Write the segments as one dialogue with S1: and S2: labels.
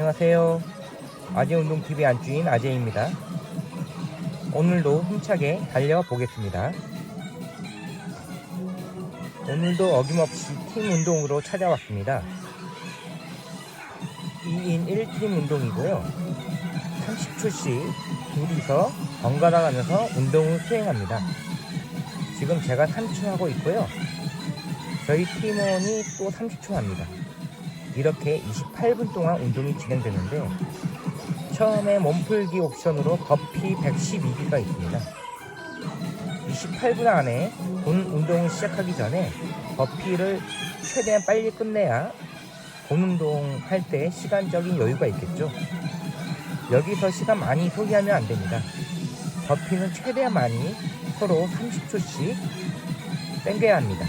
S1: 안녕하세요. 아재운동TV 안주인 아재입니다. 오늘도 힘차게 달려보겠습니다. 오늘도 어김없이 팀 운동으로 찾아왔습니다. 2인 1팀 운동이고요. 30초씩 둘이서 번갈아 가면서 운동을 수행합니다. 지금 제가 3초 하고 있고요. 저희 팀원이 또 30초 합니다. 이렇게 28분 동안 운동이 진행되는데 처음에 몸풀기 옵션으로 버피 112개가 있습니다. 28분 안에 본 운동을 시작하기 전에 버피를 최대한 빨리 끝내야 본 운동 할 때 시간적인 여유가 있겠죠. 여기서 시간 많이 소비하면 안 됩니다. 버피는 최대한 많이 서로 30초씩 당겨야 합니다.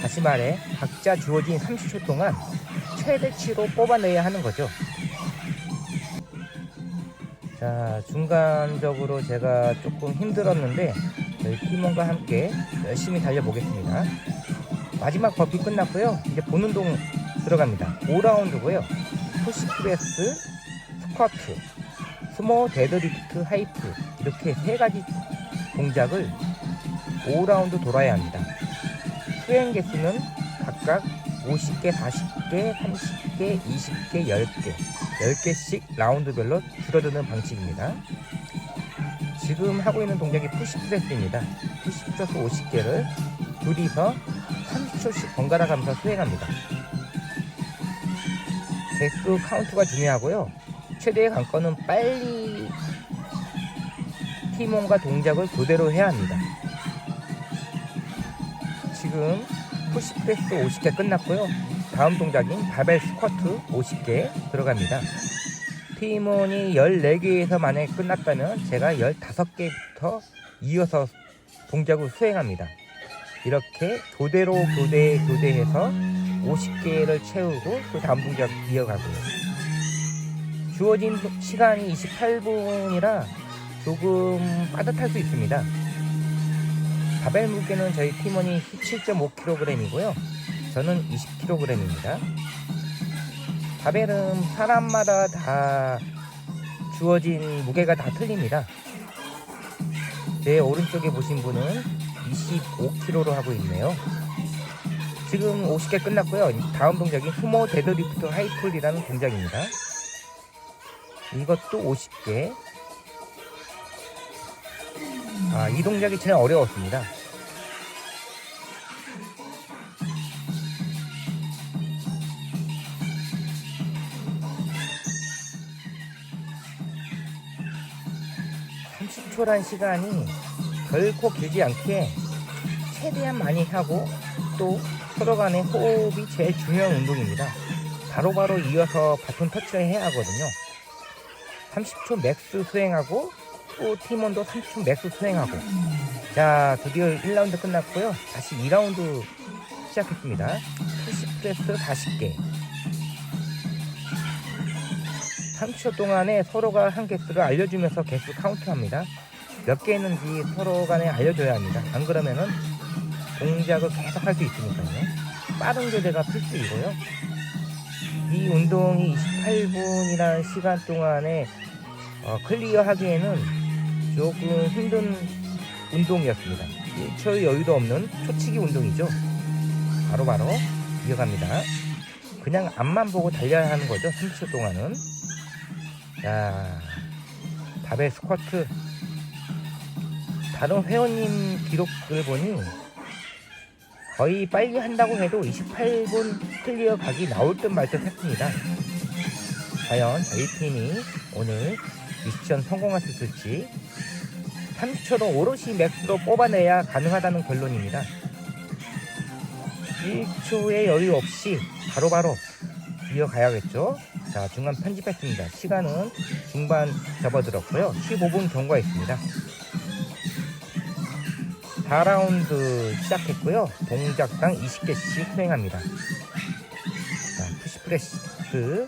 S1: 다시 말해 각자 주어진 30초 동안 최대치로 뽑아내야 하는 거죠. 자, 중간적으로 제가 조금 힘들었는데 저희 팀원과 함께 열심히 달려보겠습니다. 마지막 버피 끝났고요. 이제 본 운동 들어갑니다. 5라운드고요. 푸시프레스, 스쿼트, 스모 데드리프트, 하이프 이렇게 세 가지 동작을 5라운드 돌아야 합니다. 수행 개수는 각각 50개, 40개, 30개, 20개, 10개, 10개씩 라운드별로 줄어드는 방식입니다. 지금 하고 있는 동작이 푸시프레스입니다. 푸시프레스 50개를 둘이서 30초씩 번갈아 가면서 수행합니다. 개수 카운트가 중요하고요. 최대의 관건은 빨리 팀원과 동작을 교대로 해야 합니다. 지금 푸시프레스 50개 끝났고요. 다음 동작인 바벨 스쿼트 50개 들어갑니다. 팀원이 14개에서 만약에 끝났다면 제가 15개부터 이어서 동작을 수행합니다. 이렇게 교대로 교대 교대해서 50개를 채우고 그 다음 동작 이어가고요. 주어진 시간이 28분이라 조금 빠듯할 수 있습니다. 바벨 무게는 저희 팀원이 17.5kg이고요. 저는 20kg입니다. 바벨은 사람마다 다 주어진 무게가 다 틀립니다. 제 오른쪽에 보신 분은 25kg로 하고 있네요. 지금 50개 끝났고요. 다음 동작이 스모 데드리프트 하이풀이라는 동작입니다. 이것도 50개. 아, 이 동작이 제일 어려웠습니다. (30초) 란 시간이 결코 길지 않게 최대한 많이 하고 또 서로 간의 호흡이 제일 중요한 운동입니다. 바로바로 이어서 바톤 터치를 해야 하거든요. 30초 맥스 수행하고 또 팀원도 30초 맥스 수행하고 자 드디어 1라운드 끝났고요. 다시 2라운드 시작했습니다. 푸시프레스 40개 30초 동안에 서로가 한 개수를 알려주면서 개수 카운트합니다. 몇 개 있는지 서로 간에 알려줘야 합니다. 안 그러면은 동작을 계속 할 수 있으니까요. 빠른 교대가 필수이고요. 이 운동이 28분이라는 시간 동안에 어, 클리어 하기에는 조금 힘든 운동이었습니다. 1초의 여유도 없는 초치기 운동이죠. 바로바로 바로 이어갑니다. 그냥 앞만 보고 달려야 하는 거죠. 30초 동안은. 자, 바벨 스쿼트. 다른 회원님 기록을 보니 거의 빨리 한다고 해도 28분 클리어 각이 나올 듯 말 듯 했습니다. 과연 저희 팀이 오늘 미션 있을지 30초로 오롯이 맥스로 뽑아내야 가능하다는 결론입니다. 1초의 여유 없이 바로 바로 이어가야겠죠. 자, 중간 편집했습니다. 시간은 중반 접어들었고요. 15분 경과했습니다. 4라운드 시작했고요. 동작당 20개씩 수행합니다. 자, 푸시프레스.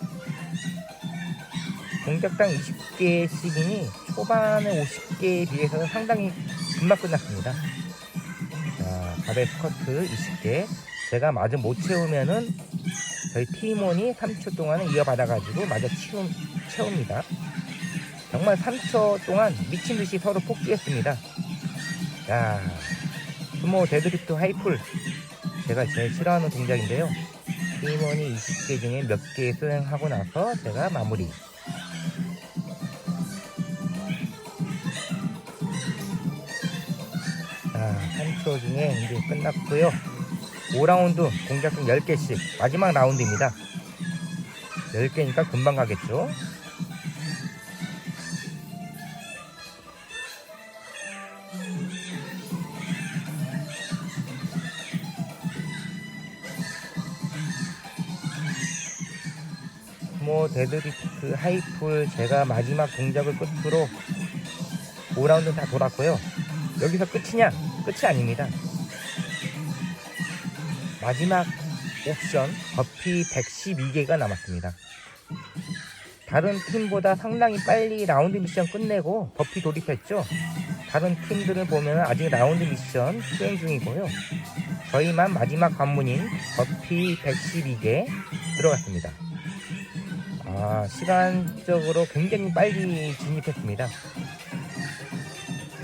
S1: 동작당 20개씩이니 초반에 50개에 비해서는 상당히 금방 끝났습니다. 자, 바벨 스쿼트 20개. 제가 마저 못 채우면은 저희 팀원이 3초 동안은 이어받아가지고 마저 치우, 채웁니다. 정말 3초 동안 미친 듯이 서로 폭주했습니다. 자, 스모 데드리프트 하이풀. 제가 제일 싫어하는 동작인데요. 팀원이 20개 중에 몇 개 수행하고 나서 제가 마무리. 3초 중에 이제 끝났고요. 5라운드 공작중 10개씩 마지막 라운드입니다. 10개니까 금방 가겠죠. 뭐 데드리프트 하이풀 제가 마지막 동작을 끝으로 5라운드 다 돌았고요. 여기서 끝이냐? 끝이 아닙니다. 마지막 옵션 버피 112개가 남았습니다. 다른 팀보다 상당히 빨리 라운드 미션 끝내고 버피 돌입했죠. 다른 팀들을 보면 아직 라운드 미션 수행 중이고요. 저희만 마지막 관문인 버피 112개 들어갔습니다. 아, 시간적으로 굉장히 빨리 진입했습니다.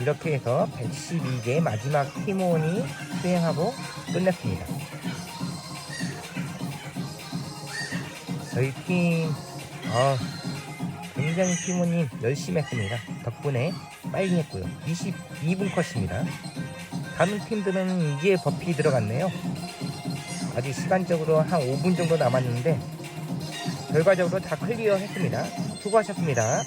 S1: 이렇게 해서 112개 마지막 팀원이 수행하고 끝냈습니다. 저희 팀, 아, 굉장히 팀원님 열심히 했습니다. 덕분에 빨리 했고요. 22분 컷입니다. 다른 팀들은 이제 버피 들어갔네요. 아직 시간적으로 한 5분 정도 남았는데 결과적으로 다 클리어 했습니다. 수고하셨습니다.